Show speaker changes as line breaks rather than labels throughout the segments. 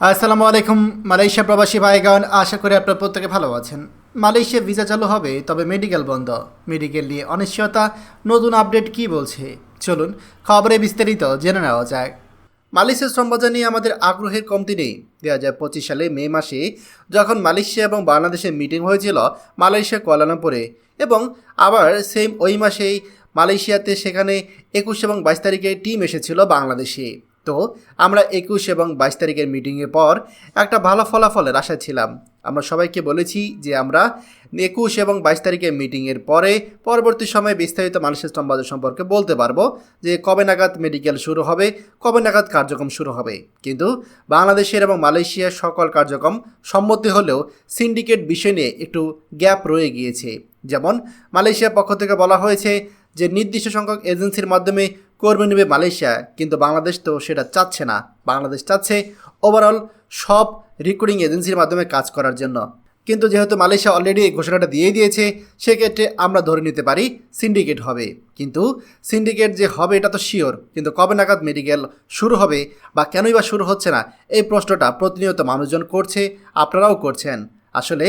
আসসালামু আলাইকুম, মালয়েশিয়া প্রবাসী ভাইগণ, আশা করি আপনার প্রত্যেকে ভালো আছেন। মালয়েশিয়া ভিসা চালু হবে, তবে মেডিকেল বন্ধ। মেডিকেল নিয়ে অনিশ্চয়তা, নতুন আপডেট কি বলছে? চলুন, খবরে বিস্তারিত জেনে নেওয়া যাক। মালয়েশিয়ার শ্রমবাজার নিয়ে আমাদের আগ্রহের কমতি নেই। দু হাজার পঁচিশ সালে মে মাসে যখন মালয়েশিয়া এবং বাংলাদেশের মিটিং হয়েছিল মালয়েশিয়া কোয়ালালামপুরে এবং আবার সেম ওই মাসেই মালয়েশিয়াতে সেখানে একুশ এবং বাইশ তারিখে টিম এসেছিল বাংলাদেশে। তো আমরা একুশ এবং বাইশ তারিখের মিটিংয়ের পর একটা ভালো ফলাফলের আশা ছিলাম। আমরা সবাইকে বলেছি যে আমরা একুশ এবং বাইশ তারিখের মিটিংয়ের পরে পরবর্তী সময়ে বিস্তারিত মানুষের স্তম্ভাদের সম্পর্কে বলতে পারব যে কবে নাগাদ মেডিকেল শুরু হবে, কবে নাগাদ কার্যক্রম শুরু হবে। কিন্তু বাংলাদেশের এবং মালয়েশিয়ার সকল কার্যক্রম সম্মতি হলেও সিন্ডিকেট বিষয় নিয়ে একটু গ্যাপ রয়ে গিয়েছে। যেমন মালয়েশিয়ার পক্ষ থেকে বলা হয়েছে যে নির্দিষ্ট সংখ্যক এজেন্সির মাধ্যমে কর্মী নেবে মালয়েশিয়া, কিন্তু বাংলাদেশ তো সেটা চাচ্ছে না। বাংলাদেশ চাচ্ছে ওভারঅল সব রিক্রুটিং এজেন্সির মাধ্যমে কাজ করার জন্য। কিন্তু যেহেতু মালয়েশিয়া অলরেডি এই ঘোষণাটা দিয়ে দিয়েছে, সেক্ষেত্রে আমরা ধরে নিতে পারি সিন্ডিকেট হবে। কিন্তু সিন্ডিকেট যে হবে এটা তো শিওর কিন্তু কবে নাগাদ মেডিকেল শুরু হবে বা কেনই বা শুরু হচ্ছে না, এই প্রশ্নটা প্রতিনিয়ত মানুষজন করছে, আপনারাও করছেন। আসলে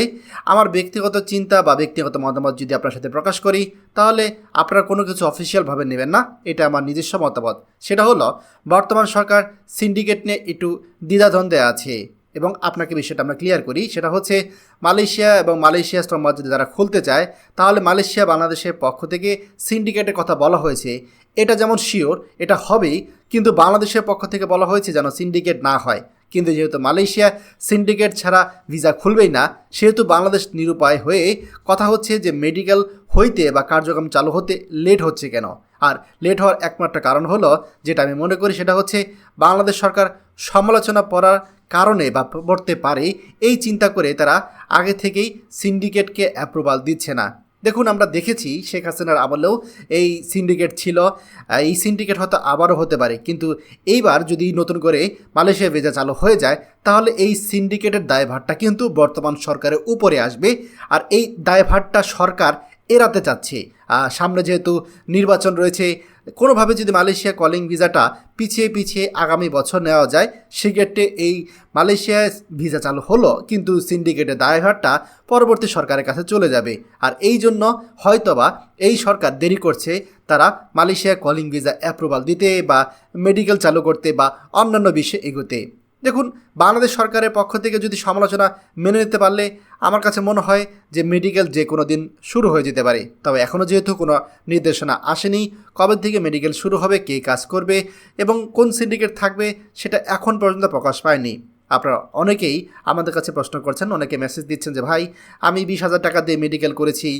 আমার ব্যক্তিগত চিন্তা বা ব্যক্তিগত মতামত যদি আপনার সাথে প্রকাশ করি, তাহলে আপনারা কোনো কিছু অফিসিয়ালভাবে নেবেন না। এটা আমার নিজস্ব মতামত। সেটা হলো, বর্তমান সরকার সিন্ডিকেট নিয়ে একটু দ্বিধাদ্বন্দ্বে আছে এবং আপনাকে বিষয়টা আমরা ক্লিয়ার করি। সেটা হচ্ছে, মালয়েশিয়া এবং মালয়েশিয়া শ্রম যদি যারা খুলতে চায়, তাহলে মালয়েশিয়া বাংলাদেশের পক্ষ থেকে সিন্ডিকেটের কথা বলা হয়েছে। এটা যেমন শিওর এটা হবেই, কিন্তু বাংলাদেশের পক্ষ থেকে বলা হয়েছে যেন সিন্ডিকেট না হয়। কিন্তু যেহেতু মালয়েশিয়া সিন্ডিকেট ছাড়া ভিসা খুলবেই না, সেহেতু বাংলাদেশ নিরুপায় হয়ে কথা হচ্ছে যে মেডিকেল হইতে বা কার্যক্রম চালু হতে লেট হচ্ছে কেন? আর লেট হওয়ার একমাত্র কারণ হলো, যেটা আমি মনে করি সেটা হচ্ছে বাংলাদেশ সরকার সমালোচনা পড়ার কারণে বা পড়তে পারে, এই চিন্তা করে তারা আগে থেকেই সিন্ডিকেটকে অ্যাপ্রুভাল দিচ্ছে না। দেখুন, আমরা দেখেছি শেখ হাসিনার আমলেও এই সিন্ডিকেট ছিল এই সিন্ডিকেট হয়তো আবারও হতে পারে। কিন্তু এইবার যদি নতুন করে মালয়েশিয়া ভেজা চালু হয়ে যায়, তাহলে এই সিন্ডিকেটের দায়ভারটা কিন্তু বর্তমান সরকারের উপরে আসবে। আর এই দায়ভারটা সরকার এড়াতে চাচ্ছে। সামনে যেহেতু নির্বাচন রয়েছে, কোনোভাবে যদি মালয়েশিয়া কলিং ভিসাটা পিছিয়ে পিছিয়ে আগামী বছর নেওয়া যায়, সেক্ষেত্রে এই মালয়েশিয়ায় ভিসা চালু হলো, কিন্তু সিন্ডিকেটের দায়ভারটা পরবর্তী সরকারের কাছে চলে যাবে। আর এই জন্য হয়তোবা এই সরকার দেরি করছে তারা মালয়েশিয়া কলিং ভিসা অ্যাপ্রুভাল দিতে বা মেডিকেল চালু করতে বা অন্যান্য বিষয়ে এগোতে। দেখুন, বাংলাদেশ সরকারের পক্ষ থেকে যদি সমালোচনা মেনে নিতে পারলে আমার কাছে মনে হয় যে মেডিকেল যে কোনো দিন শুরু হয়ে যেতে পারে। তবে এখনও যেহেতু কোনো নির্দেশনা আসেনি, কবে থেকে মেডিকেল শুরু হবে, কে কাজ করবে এবং কোন সিন্ডিকেট থাকবে সেটা এখন পর্যন্ত প্রকাশ পায়নি। আপনারা অনেকেই আমাদের কাছে প্রশ্ন করছেন, অনেকে মেসেজ দিচ্ছেন যে, ভাই, আমি বিশ হাজার টাকা দিয়ে মেডিকেল করেছি,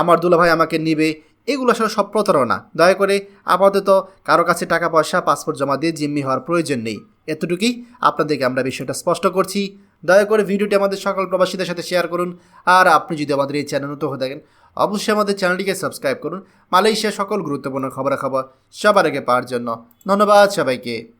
আমার দুলাভাই আমাকে নিবে এগুলো আসলে সব প্রতারণা। দয়া করে আপাতত কারও কাছে টাকা, পয়সা পাসপোর্ট জমা দিয়ে জিম্মি হওয়ার প্রয়োজন নেই। এতটুকুই আপনাদেরকে আমরা বিষয়টা স্পষ্ট করছি। দয়া করে ভিডিওটি আমাদের সকল প্রবাসীদের সাথে শেয়ার করুন। আর আপনি যদি আমাদের এই চ্যানেল নতুন হয়ে থাকেন, অবশ্যই আমাদের চ্যানেলটিকে সাবস্ক্রাইব করুন। মালয়েশিয়া সকল গুরুত্বপূর্ণ খবরাখবর সবার আগে পাওয়ার জন্য। ধন্যবাদ সবাইকে।